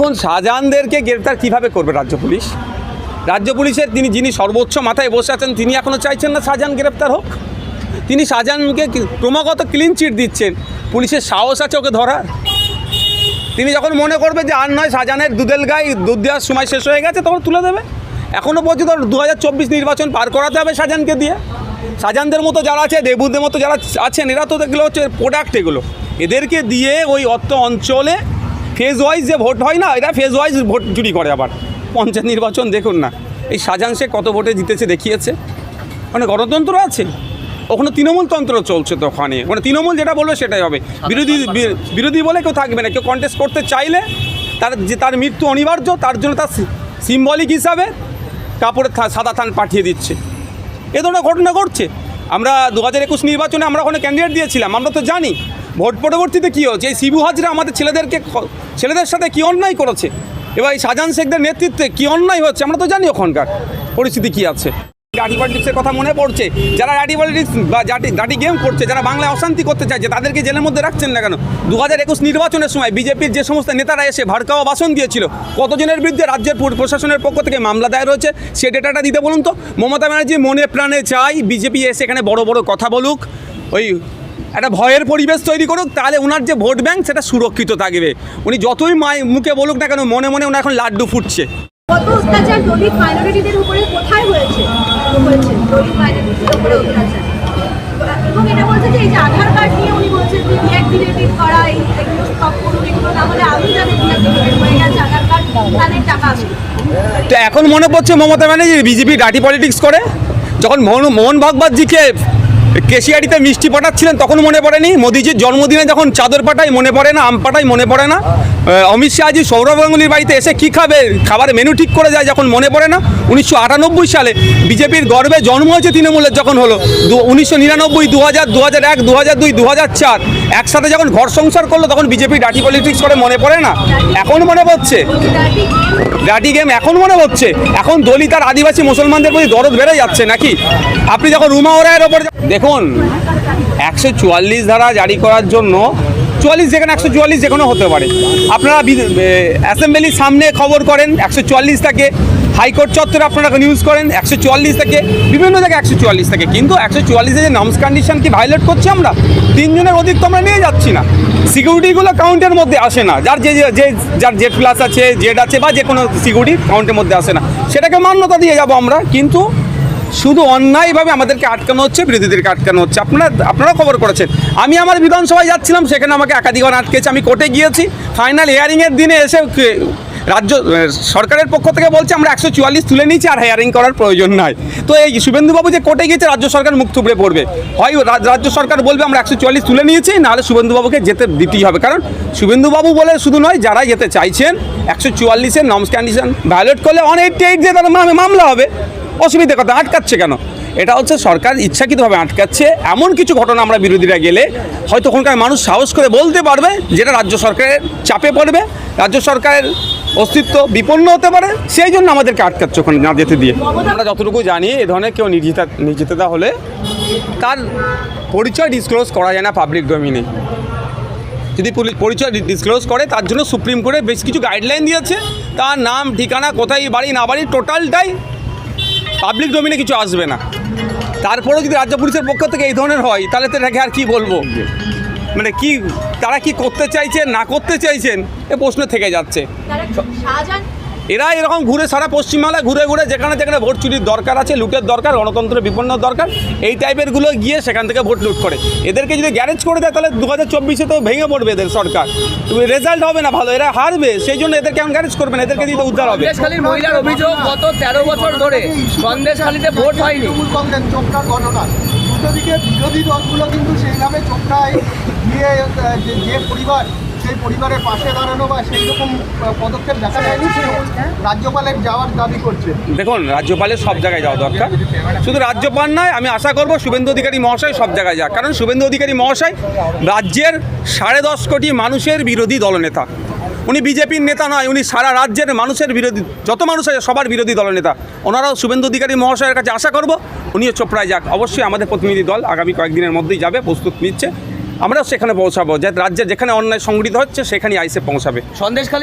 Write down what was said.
দেখুন শাহজাহানদেরকে গ্রেপ্তার কীভাবে করবে রাজ্য পুলিশ? রাজ্য পুলিশের তিনি যিনি সর্বোচ্চ মাথায় বসে আছেন, তিনি এখনও চাইছেন না শাহজাহান গ্রেপ্তার হোক? তিনি শাহজাহানকে ক্রমাগত ক্লিন চিট দিচ্ছেন, পুলিশের সাহস আছে ওকে ধরার? তিনি যখন মনে করবে যে আর নয়, শাহজাহানের দুধেল গায়ে দুধ দেওয়ার সময় শেষ হয়ে গেছে, তখন তুলে দেবে। এখনও পর্যন্ত দু হাজার চব্বিশ নির্বাচন পার করাতে হবে শাহজাহানকে দিয়ে। শাহজাহানদের মতো যারা আছে, দেবুদের মতো যারা আছেন, এরা তো এগুলো হচ্ছে প্রোডাক্ট এগুলো। এদেরকে দিয়ে ওই অর্থ অঞ্চলে ফেজ ওয়াইজ যে ভোট হয় না এটা ফেজ ওয়াইজ ভোট চুরি করে আবার। পঞ্চায়েত নির্বাচন দেখুন না। এই শাহজাহান সে কত ভোটে জিতেছে দেখিয়েছে। মানে গণতন্ত্র আছে। ওখানে তৃণমূল তন্ত্র চলছে তো ওখানে মানে তৃণমূল যেটা বলবে সেটাই হবে। বিরোধী বিরোধী বলে কেউ থাকবে না। কেউ কন্টেস্ট করতে চাইলে তার যে তার মৃত্যু অনিবার্য তার জন্য তার সিম্বলিক হিসাবে কাপড়ের থা- সাদা থান পাঠিয়ে দিচ্ছে। এ ধরনের ঘটনা ঘটছে। আমরা দু হাজার একুশ নির্বাচনে আমরা ওখানে ক্যান্ডিডেট দিয়েছিলাম। আমরা তো জানি ভোট পরবর্তীতে কী হচ্ছে এই শিবু হাজরা আমাদের ছেলেদেরকে ছেলেদের সাথে কী অন্যায় করেছে? এবার এই শাহজাহান শেখদের নেতৃত্বে কী অন্যায় হচ্ছে? আমরা তো জানি ওখানকার পরিস্থিতি কী আছে। ডাটি পলিটিক্সের কথা মনে পড়ছে। যারা ডাটি পলিটিক্স বা জাটি ডাটি গেম করছে, যারা বাংলায় অশান্তি করতে চাইছে, তাদেরকে জেলের মধ্যে রাখছেন না কেন? দু হাজার একুশ নির্বাচনের সময় বিজেপির যে সমস্ত নেতারা এসে ভাড়কাওয়া বাসন দিয়েছিল, কতজনের বিরুদ্ধে রাজ্যের পুর- প্রশাসনের পক্ষ থেকে মামলা দায়ের হয়েছে, সে ডেটাটা দিতে বলুন তো। মমতা ব্যানার্জি মনে প্রাণে চাই, বিজেপি এসে এখানে বড় বড় কথা বলুক। ওই একটা ভয়ের পরিবেশ তৈরি করুক তাহলে ওনার যে ভোট ব্যাংক সেটা সুরক্ষিত থাকবে। উনি যতই মায় মুখে বলুক না কেন মনে মনে ওনার এখন লাড্ডু ফুটছে। কত অত্যাচার দলিত মাইনরিটিদের উপরে কোথায় হয়েছে? হয়েছে দলিত মাইনরিটিদের উপরে অত্যাচার। এবং এটা বলছে যে এই যে আধার কার্ড নিয়ে উনি বলছেন যে ডিঅ্যাক্টিভেটিভ করা এগুলো সব করুন এগুলো না হলে আমি জানি ডিঅ্যাক্টিভেট হয়ে গেছে আধার কার্ড তাদের টাকা আছে তো এখন মনে পড়ছে মমতা ব্যানার্জি বিজেপি ডাটি পলিটিক্স করে। যখন মোহন মোহন ভাগবতজিকে কেশিয়ারিতে মিষ্টি পাঠাচ্ছিলেন, তখন মনে পড়েনি। মোদিজির জন্মদিনে যখন চাদর পাঠাই, মনে পড়ে না, আম পাঠাই, মনে পড়ে না। অমিত শাহজি সৌরভ গাঙ্গুলির বাড়িতে এসে কী খাবে? খাবারের মেনু ঠিক করে যায় যখন মনে পড়ে না? উনিশশো আটানব্বই সালে বিজেপির গর্বে জন্ম হয়েছে তৃণমূলের যখন হলো। উনিশশো নিরানব্বই দু হাজার দু হাজার এক দু হাজার দুই দু হাজার চার। একসাথে যখন ঘর সংসার করল, তখন বিজেপি ডাটি পলিটিক্স করে মনে পড়ে না? এখন মনে পড়ছে? ডাটি গেম এখন মনে হচ্ছে এখন দলিত আর আদিবাসী মুসলমানদের প্রতি দরদ বেড়ে যাচ্ছে নাকি? আপনি যখন রুমা ওরায়ের ওপর দেখুন, একশো চুয়াল্লিশ ধারা জারি করার জন্য চুয়াল্লিশ যেখানে একশো চুয়াল্লিশ যেখানে হতে পারে। আপনারা অ্যাসেম্বলির সামনে খবর করেন, একশো চুয়াল্লিশ থাকে। হাইকোর্ট চত্বরে আপনারা নিউজ করেন, একশো চুয়াল্লিশ থেকে, বিভিন্ন জায়গায় একশো চুয়াল্লিশ থাকে। কিন্তু একশো চুয়াল্লিশে যে নর্মস কন্ডিশন কি ভায়োলেট করছি আমরা? তিনজনের অধিক তো আমরা নিয়ে যাচ্ছি না। সিকিউরিটিগুলো কাউন্টের মধ্যে আসে না। যার যে যে, যার জেড প্লাস আছে জেড আছে বা যে কোনো সিকিউরিটি কাউন্টের মধ্যে আসে না। সেটাকে মান্যতা দিয়ে যাব আমরা। কিন্তু শুধু অন্যায়ভাবে আমাদেরকে আটকানো হচ্ছে, বিরোধীদেরকে আটকানো হচ্ছে। আপনারা, আপনারাও খবর করেছেন। আমি আমার বিধানসভায় যাচ্ছিলাম, সেখানে আমাকে একাধিকবার আটকেছে। আমি কোর্টে গিয়েছি। ফাইনাল হিয়ারিংয়ের দিনে এসে রাজ্য সরকারের পক্ষ থেকে বলছে, আমরা একশো চুয়াল্লিশ তুলে নিয়েছি, আর হেয়ারিং করার প্রয়োজন নাই। তো এই শুভেন্দুবাবু যে কোর্টে গিয়েছে, রাজ্য সরকার মুখ থুবড়ে পড়বে। হয় রাজ্য সরকার বলবে, আমরা একশো চুয়াল্লিশ তুলে নিয়েছি নাহলে শুভেন্দুবাবুকে যেতে দিতেই হবে। কারণ শুভেন্দুবাবু বলে শুধু নয়, যারা যেতে চাইছেন, একশো চুয়াল্লিশের নর্মস কন্ডিশন ভায়োলেট করলে অন এইটটি এইট তাদের মামলা হবে। অসুবিধা কথা, আটকাচ্ছে কেন? এটা হচ্ছে সরকার ইচ্ছাকৃতভাবে আটকাচ্ছে। এমন কিছু ঘটনা আমরা বিরোধীরা গেলে হয়তো ওখানকার মানুষ সাহস করে বলতে পারবে যেটা রাজ্য সরকারের চাপে পড়বে। রাজ্য সরকারের অস্তিত্ব বিপন্ন হতে পারে, সেই জন্য আমাদেরকে আটকাচ্ছে ওখানে না যেতে দিয়ে। আমরা যতটুকু জানি, এ ধরনের কেউ নির্জিতা, নির্জিততা হলে তার পরিচয় ডিসক্লোজ করা যায় না পাবলিক ডোমিনে যদি পরিচয় ডিসক্লোজ করে, তার জন্য সুপ্রিম কোর্টে বেশ কিছু গাইডলাইন দিয়েছে। তার নাম, ঠিকানা, কোথায়, বাড়ি, না বাড়ি টোটালটাই পাবলিক ডোমিনে কিছু আসবে না। তারপরেও যদি রাজ্য পুলিশের পক্ষ থেকে এই ধরনের হয় তাহলে তো এটাকে আর কী বলব? মানে কি তারা কি করতে চাইছেন না করতে চাইছেন এ প্রশ্ন থেকে যাচ্ছে। শাহজাহান এরা এরকম ঘুরে সারা পশ্চিমবাংলায় ঘুরে ঘুরে যেখানে যেখানে ভোট চুরির দরকার আছে লুটের দরকার গণতন্ত্রের বিপন্ন দরকার এই টাইপেরগুলো গিয়ে সেখান থেকে ভোট লুট করে। এদেরকে যদি গ্যারেজ করে দেয় তাহলে দু হাজার চব্বিশে তো ভেঙে পড়বে এদের সরকার। রেজাল্ট হবে না ভালো এরা হারবে সেই জন্য এদেরকে এখন গ্যারেজ করবে না এদেরকে দিতে উদ্ধার হবে। মহিলার অভিযোগ গত তেরো বছর ধরে সন্দেশখালীতে ভোট হয়নি। বিরোধী দলগুলো কিন্তু সেইভাবে চোপড়ায় গিয়ে যে যে পরিবার সেই পরিবারের পাশে দাঁড়ানো বা সেই রকম পদক্ষেপ দেখা যায়নি রাজ্যপালের যাওয়ার দাবি করছে। দেখুন, রাজ্যপালের সব জায়গায় যাওয়া দরকার। শুধু রাজ্যপাল নয়, আমি আশা করব শুভেন্দু অধিকারী মহাশয় সব জায়গায় যাক। কারণ শুভেন্দু অধিকারী মহাশয় রাজ্যের সাড়ে দশ কোটি মানুষের বিরোধী দলনেতা। উনি বিজেপির নেতা নয়, উনি সারা রাজ্যের মানুষের বিরোধী, যত মানুষ আছে সবার বিরোধী দলনেতা। ওনারাও শুভেন্দু অধিকারী মহাশয়ের কাছে আশা করব, উনিও চোপড়ায় যাক। অবশ্যই আমাদের প্রতিনিধি দল আগামী কয়েকদিনের মধ্যেই যাবে, প্রস্তুত নিচ্ছে। আমরাও সেখানে পৌঁছাবো। যে রাজ্যে যেখানে অন্যায় সংগঠিত হচ্ছে সেখানে আইসে পৌঁছাবে। সন্দেশখালীর